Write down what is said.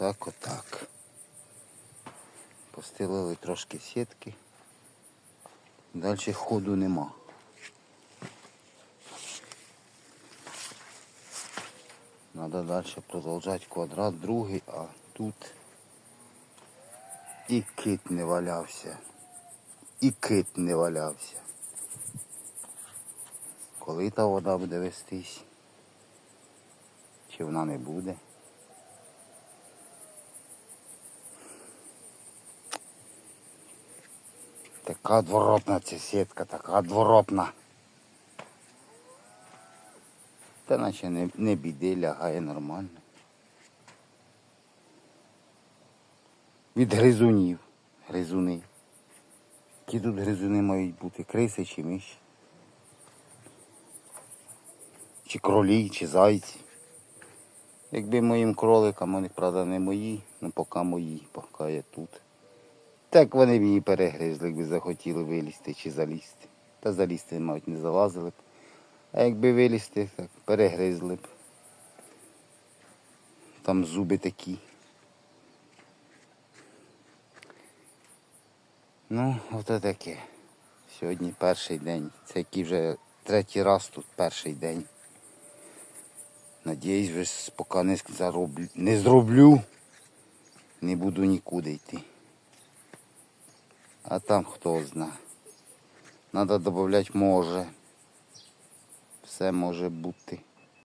Отак, отак. Постелили трошки сітки. Далі ходу нема. Надо далі продовжати квадрат другий, а тут і кит не валявся. І кит не валявся. Коли та вода буде вестись? Чи вона не буде? Така дворотна ця сітка, така дворотна. Та наче не, не біди, лягає нормально. Від гризунів. Гризуни. Які тут гризуни мають бути? Криси чи миші? Чи кролі, чи зайці. Якби моїм кроликам, вони, правда, не мої, ну поки мої, поки я тут. Так вони б її перегризли, якби захотіли вилізти чи залізти. Та залізти, мабуть, не залазили б. А якби вилізти, так перегризли б. Там зуби такі. Ну, ото таке. Сьогодні перший день. Це який вже третій раз тут перший день. Надіюсь, вже поки не зароблю, не зроблю, не буду нікуди йти. А там хто зна. Надо додати може. Все може бути.